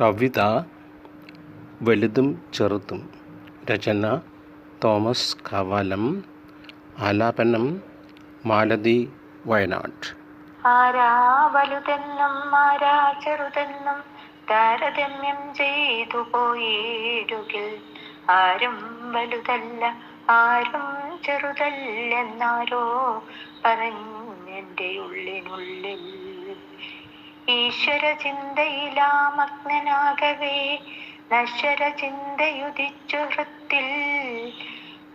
കവിത വലുതും ചെറുതും. രചന തോമസ് കവലം. ആലാപനം മാലതി വയനാട്. ആരാ വലുതെന്നും ആരാ ചെറുതെന്നും താരതമ്യം ചെയ്തു പോയിടുകിൽ ആരും വലുതല്ല ആരും ചെറുതല്ലെന്നാരോ പറഞ്ഞെന്റെ ഉള്ളിനുള്ളിൽ ഈശ്വര ചിന്തയിലാ മഗ്നനാകവേ നശ്വര ചിന്തയുദിച്ചു ഹൃത്തിൽ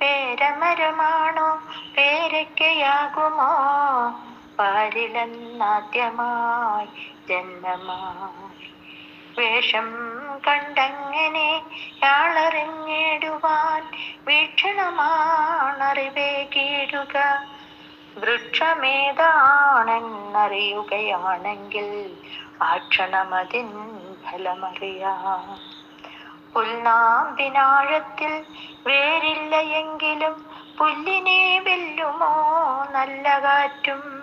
പേരമരമാണോ പേരയ്ക്കയാകുമോ പാരിലെന്നാദ്യമായി ജന്മമായി. വേഷം കണ്ടങ്ങനെ യാളറിഞ്ഞിടുവാൻ വീക്ഷണമാണറിവേ കീഴുക വൃക്ഷമേതാണെന്നറിയുകയാണെങ്കിൽ ആ ക്ഷണമതിൻ ഫലമറിയാം. പുൽനാമ്പിനാഴത്തിൽ വേരില്ല എങ്കിലും പുല്ലിനെ വെല്ലുമോ നല്ല കാറ്റും?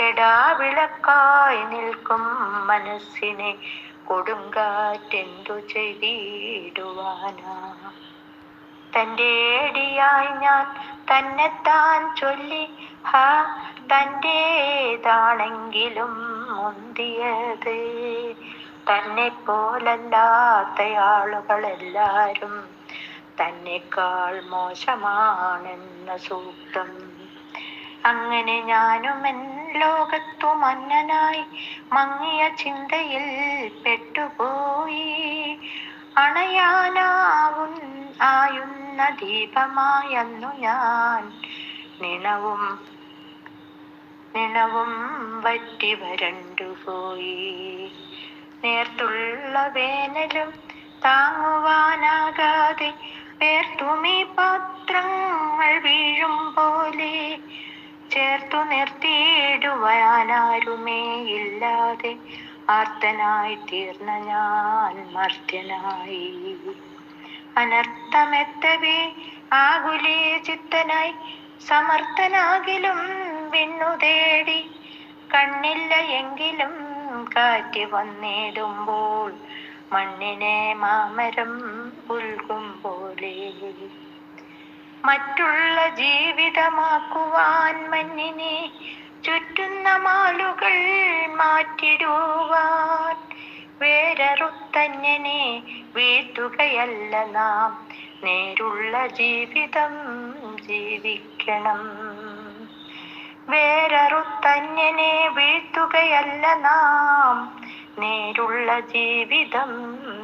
കെടാവിളക്കായി നിൽക്കും മനസ്സിനെ കൊടുങ്കാറ്റെന്തു ചെയ്തിടുവാനാ. തന്റെ ഏടിയായി ഞാൻ തന്നെത്താൻ ചൊല്ലി. ഹാ തന്റേതാണെങ്കിലും മുന്തിയത്. തന്നെ പോലല്ലാത്ത ആളുകളെല്ലാരും തന്നെക്കാൾ മോശമാണെന്ന സൂക്തം. അങ്ങനെ ഞാനും എൻ ലോകത്തു മന്നനായി മങ്ങിയ ചിന്തയിൽ പെട്ടുപോയി. അണയാനാവും ആയുന്ന ദീപമായെന്നു ഞാൻ നിണവും നിണവും വറ്റി വരണ്ടുപോയി നേർത്തുള്ള വേനലും താങ്ങുവാനാകാതെ വേർത്തുമീ പാത്രങ്ങൾ വീഴും പോലെ ചേർത്തു നിർത്തിയിടുവാനാരുമേ ഇല്ലാതെ ആർത്തനായി തീർന്ന ഞാൻ മർത്യനായി. അനർത്ഥമെത്തവേ ആകുലേ ചിത്തനായി സമർത്ഥനാകിലും വിണ്ണു തേടി. കണ്ണില്ല എങ്കിലും കാറ്റ് വന്നിടുമ്പോൾ മണ്ണിനെ മാമരം പുൽകും പോലെ. മറ്റുള്ള ജീവിതമാക്കുവാൻ മണ്ണിനെ ചുറ്റുന്ന മാളുകൾ മാറ്റിടുവാൻ വേരറുത്തന്നെ വീഴ്ത്തുകയല്ല നാം. നേരുള്ള ജീവിതം ജീവിക്കണം. വേരറുത്തന്നെ വീഴ്ത്തുകയല്ല നാം. നേരുള്ള ജീവിതം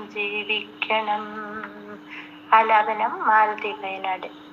ജീവിക്കണം. ആലാപനം മാലതി വയനാട്.